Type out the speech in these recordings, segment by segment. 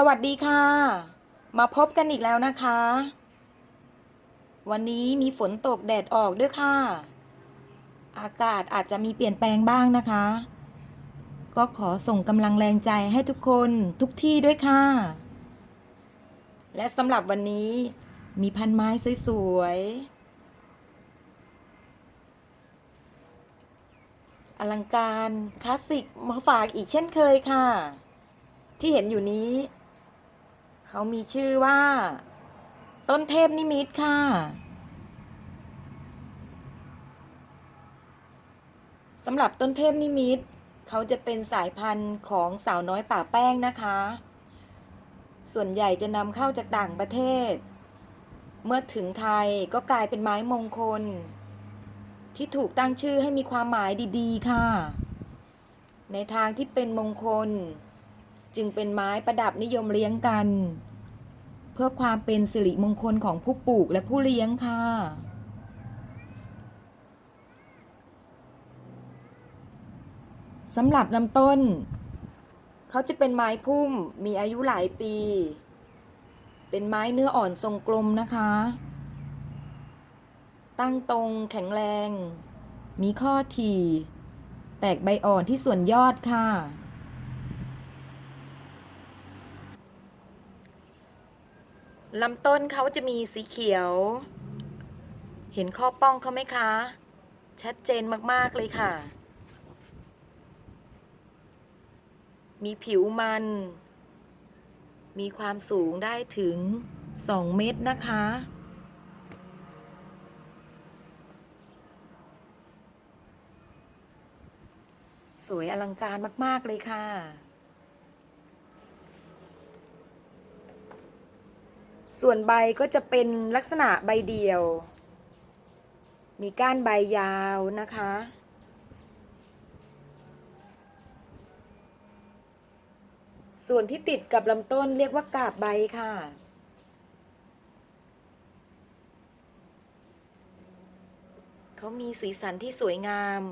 สวัสดีค่ะ มาพบกันอีกแล้วนะคะ วันนี้มีฝนตกแดดออกด้วยค่ะ อากาศอาจจะมีเปลี่ยนแปลงบ้างนะคะ ก็ขอส่งกำลังแรงใจให้ทุกคนทุกที่ด้วยค่ะ และสำหรับวันนี้มีพันไม้สวยๆ อลังการคลาสสิกมาฝากอีกเช่นเคยค่ะที่เห็นอยู่นี้ เขามีชื่อว่า ต้นเทพนิมิตค่ะ สำหรับต้นเทพนิมิต เขาจะเป็นสายพันธุ์ของสาวน้อยป่าแป้งนะคะ ส่วนใหญ่จะนำเข้าจากต่างประเทศ เมื่อถึงไทยก็กลายเป็นไม้มงคล ที่ถูกตั้งชื่อให้มีความหมายดี ๆ ค่ะ ในทางที่เป็นมงคล จึงเป็นไม้ประดับนิยมเลี้ยงกัน เพื่อความเป็นสิริมงคลของผู้ปลูกและผู้เลี้ยงค่ะสำหรับลำต้น เขาจะเป็นไม้พุ่มมีอายุหลายปี เป็นไม้เนื้ออ่อนทรงกลมนะคะ ตั้งตรงแข็งแรง มีข้อถี่ แตกใบอ่อนที่ส่วนยอดค่ะ ลำต้นเขาจะมีสีเขียว เห็นข้อป้องเขาไหมคะ ชัดเจนมาก ๆ เลยค่ะ มีผิวมัน มีความสูงได้ถึง 2 เมตรนะคะ สวยอลังการมาก ๆ เลยค่ะ ส่วนใบก็จะเป็นลักษณะใบเดียว มีก้านใบยาวนะคะ ส่วนที่ติดกับลำต้นเรียกว่ากาบใบค่ะ เขามีสีสันที่สวยงาม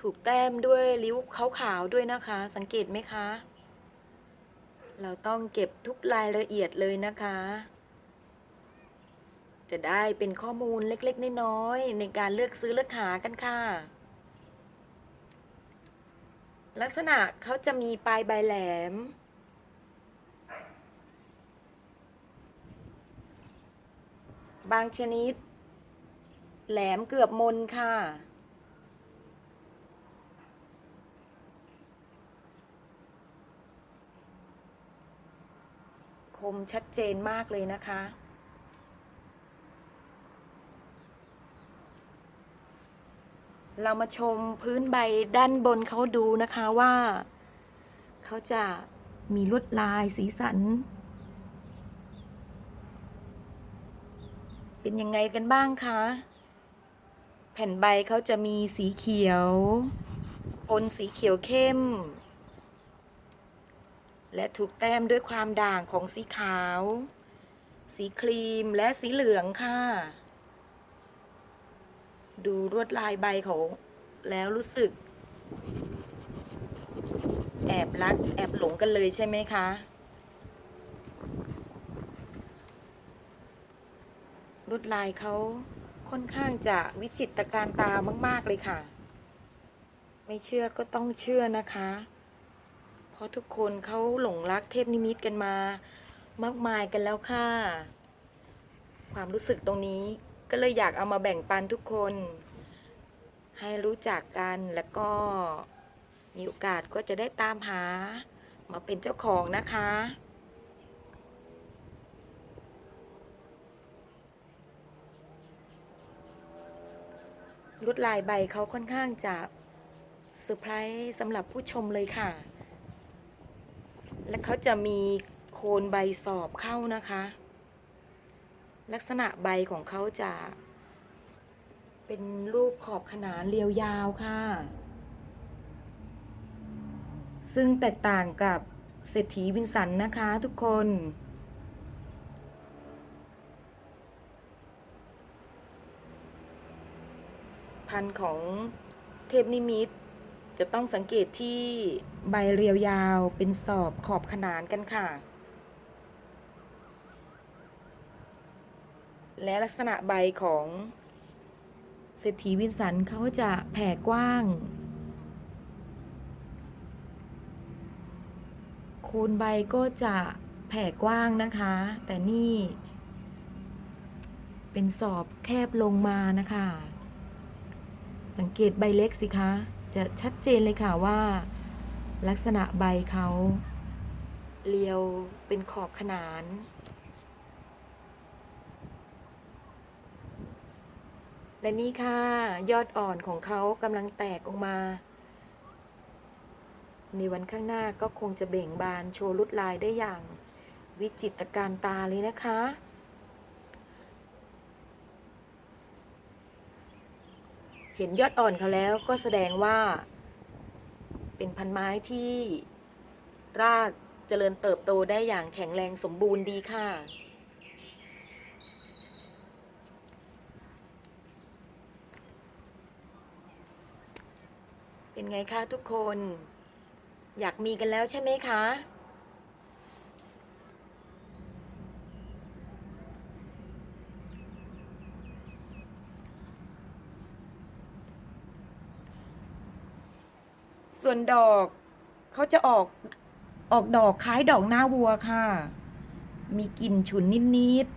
ถูกแต้มด้วยริ้วขาวๆด้วยนะคะ สังเกตไหมคะ เราต้องเก็บทุกรายละเอียดเลยนะคะ จะได้เป็นข้อมูลเล็กๆ น้อยๆในการเลือกซื้อเลือกหากันค่ะ ลักษณะเขาจะมีปลายใบแหลม บางชนิด แหลมเกือบมนค่ะ มชัดเจนมากเลยนะคะ เรามาชมพื้นใบด้านบนเขาดูนะคะว่า เขาจะมีลวดลายสีสัน เป็นยังไงกันบ้างคะ แผ่นใบเขาจะมีสีเขียว ปนสีเขียวเข้ม และถูกแต้มด้วยความด่างของสีขาว สีครีมและสีเหลืองค่ะ ดูลวดลายใบเขาแล้วรู้สึก แอบรักแอบหลงกันเลยใช่ไหมคะลวดลายเขาค่อนข้างจะวิจิตรการตามาก ๆ เลยค่ะ ไม่เชื่อก็ต้องเชื่อนะคะ เพราะทุกคนเขาหลงรักเทพนิมิตกันมา มากมายกันแล้วค่ะ ความรู้สึกตรงนี้ก็เลยอยากเอามาแบ่งปันทุกคน ให้รู้จักกันแล้วก็มีโอกาสก็จะได้ตามหา มาเป็นเจ้าของนะคะ ลวดลายใบเขาค่อนข้างจะเซอร์ไพรส์สำหรับผู้ชมเลยค่ะ และเขาจะมีโคนใบสอบเข้านะคะ ลักษณะใบของเขาจะ เป็นรูปขอบขนานเรียวยาวค่ะ ซึ่งแตกต่างกับเศรษฐีวินสันนะคะทุกคน พันของเทพนิมิต จะต้องสังเกตที่ใบเรียวยาวเป็นสอบขอบขนานกันค่ะ และลักษณะใบของเศรษฐีวินสันเขาจะแผ่กว้าง โคนใบก็จะแผ่กว้างนะคะ แต่นี่ เป็นสอบแคบลงมานะคะ สังเกตใบเล็กสิคะ จะชัดเจนเลยค่ะว่า ลักษณะใบเขาเรียวเป็นขอบขนาน และนี่ค่ะยอดอ่อนของเขากำลังแตกออกมา ในวันข้างหน้าก็คงจะเบ่งบานโชว์ลวดลายได้อย่างวิจิตรการตาเลยนะคะ เห็นยอดอ่อนเขาแล้วก็แสดงว่า เป็นพันไม้ที่รากเจริญเติบโตได้อย่างแข็งแรงสมบูรณ์ดีค่ะ เป็นไงคะทุกคน อยากมีกันแล้วใช่ไหมคะ ส่วนดอกเขาจะออกออกดอกคล้ายดอกหน้าวัวค่ะ มีกลิ่นฉุนนิดๆ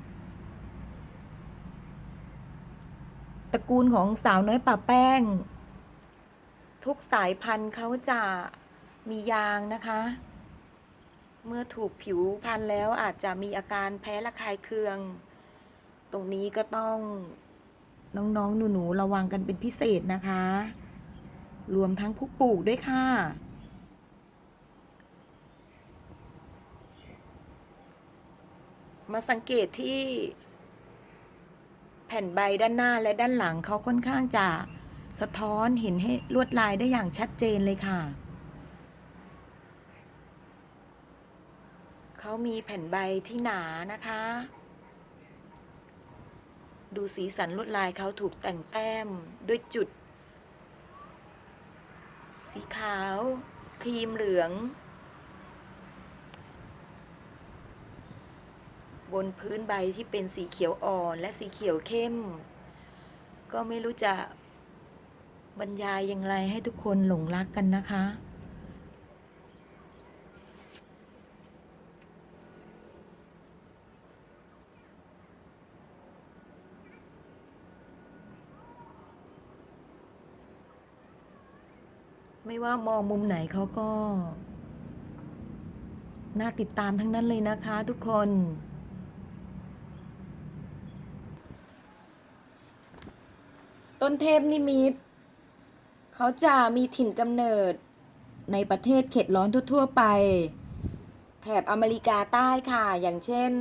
ตระกูลของสาวน้อยป่าแป้ง ทุกสายพันธุ์เขาจะมียางนะคะ เมื่อถูกผิวพันธุ์แล้วอาจจะมีอาการแพ้ระคายเคือง ตรงนี้ก็ต้องน้องๆหนูๆระวังกันเป็นพิเศษนะคะ รวมทั้งผู้ปลูกด้วยค่ะ มาสังเกตที่ แผ่นใบด้านหน้าและด้านหลังเขาค่อนข้างจะสะท้อนเห็นให้ลวดลายได้อย่างชัดเจนเลยค่ะ เขามีแผ่นใบที่หนานะคะ ดูสีสันลวดลายเขาถูกแต่งแต้มด้วยจุด สีขาว ครีมเหลือง บนพื้นใบที่เป็นสีเขียวอ่อนและสีเขียวเข้ม ก็ไม่รู้จะบรรยายอย่างไรให้ทุกคนหลงรักกันนะคะ ไม่ว่ามองมุมไหนเขาก็ น่าติดตามทั้งนั้นเลยนะคะทุกคน ต้นเทพนิมิตเขาจะมีถิ่นกำเนิดในประเทศเขตร้อนทั่ว ๆ ไป แถบอเมริกาใต้ค่ะ อย่างเช่น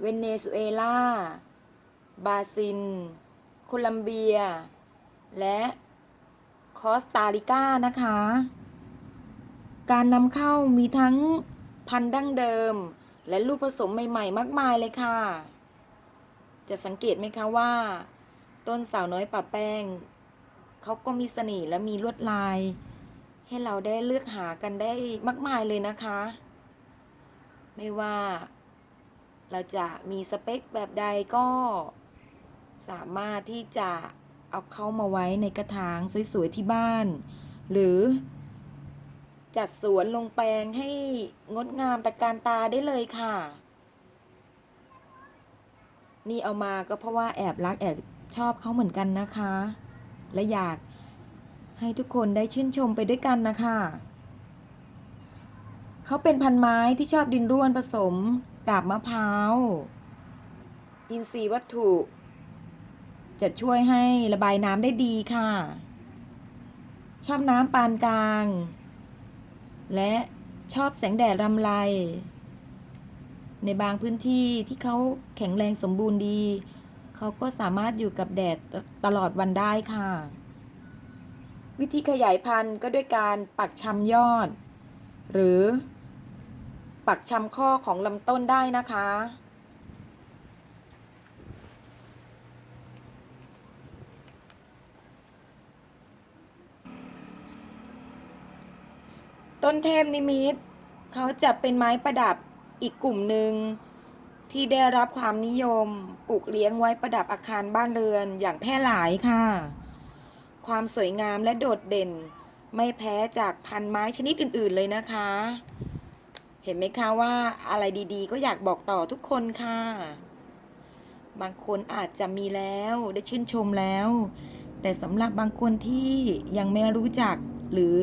เวเนซุเอลา บราซิล โคลัมเบีย และ คอสตาริกานะคะ การนำเข้ามีทั้งพันธุ์ดั้งเดิม และลูกผสมใหม่ ๆ มากมายเลยค่ะ จะสังเกตไหมคะว่า ต้นสาวน้อยป่าแป้ง เขาก็มีเสน่ห์และมีลวดลาย ให้เราได้เลือกหากันได้มากมายเลยนะคะ ไม่ว่า เราจะมีสเปคแบบใดก็สามารถที่จะ เอาเข้ามาไว้ในกระถางสวยๆที่บ้าน หรือ จัดสวนลงแปลงให้งดงามตะการตาได้เลยค่ะ นี่เอามาก็เพราะว่าแอบรักแอบชอบเขาเหมือนกันนะคะ และอยากให้ทุกคนได้ชื่นชมไปด้วยกันนะคะเขาเป็นพันไม้ที่ชอบดินร่วนผสมกาบมะพร้าว อินทรีย์วัตถุ จะช่วยให้ระบายน้ำได้ดีค่ะ ชอบน้ำปานกลาง และชอบแสงแดดรำไร ในบางพื้นที่ที่เขาแข็งแรงสมบูรณ์ดี เขาก็สามารถอยู่กับแดดตลอดวันได้ค่ะ วิธีขยายพันธุ์ก็ด้วยการปักชำยอด หรือ ปักชำข้อของลำต้นได้นะคะ ต้นเทพนิมิตเขาจะเป็นไม้ประดับอีกกลุ่มหนึ่งที่ได้รับความนิยมปลูกเลี้ยงไว้ประดับอาคารบ้านเรือนอย่างแพร่หลายค่ะ ความสวยงามและโดดเด่นไม่แพ้จากพันไม้ชนิดอื่น ๆเลยนะคะ เห็นไหมคะว่าอะไรดีๆ ก็อยากบอกต่อทุกคนค่ะ บางคนอาจจะมีแล้วได้ชื่นชมแล้ว แต่สำหรับบางคนที่ยังไม่รู้จักหรือ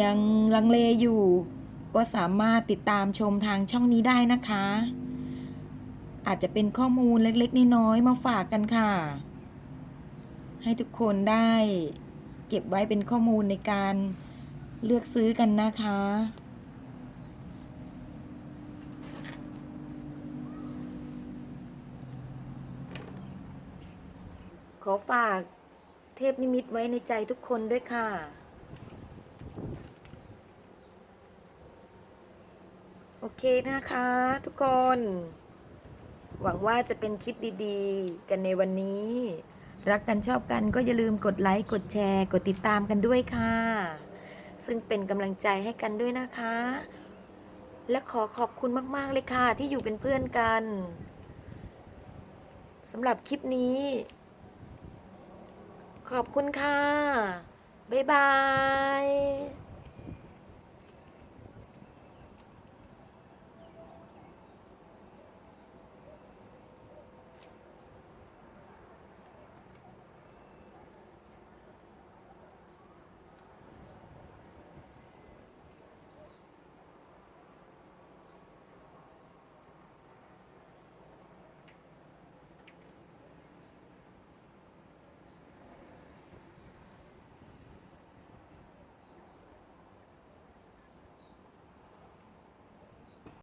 ยังลังเลอยู่ ก็สามารถติดตามชมทางช่องนี้ได้นะคะ อาจจะเป็นข้อมูลเล็กๆน้อยๆมาฝากกันค่ะ ให้ทุกคนได้เก็บไว้เป็นข้อมูลในการเลือกซื้อกันนะคะ ขอฝากเทพนิมิตไว้ในใจทุกคนด้วยค่ะ โอ เคนะคะทุกคน หวังว่าจะเป็นคลิปดีๆ กันในวันนี้ รักกันชอบกันก็อย่าลืมกดไลค์ กดแชร์ กดติดตามกันด้วยค่ะ ซึ่งเป็นกำลังใจให้กันด้วยนะคะ และขอขอบคุณมากๆเลยค่ะ ที่อยู่เป็นเพื่อนกันสำหรับคลิปนี้ ขอบคุณค่ะ บ๊ายบาย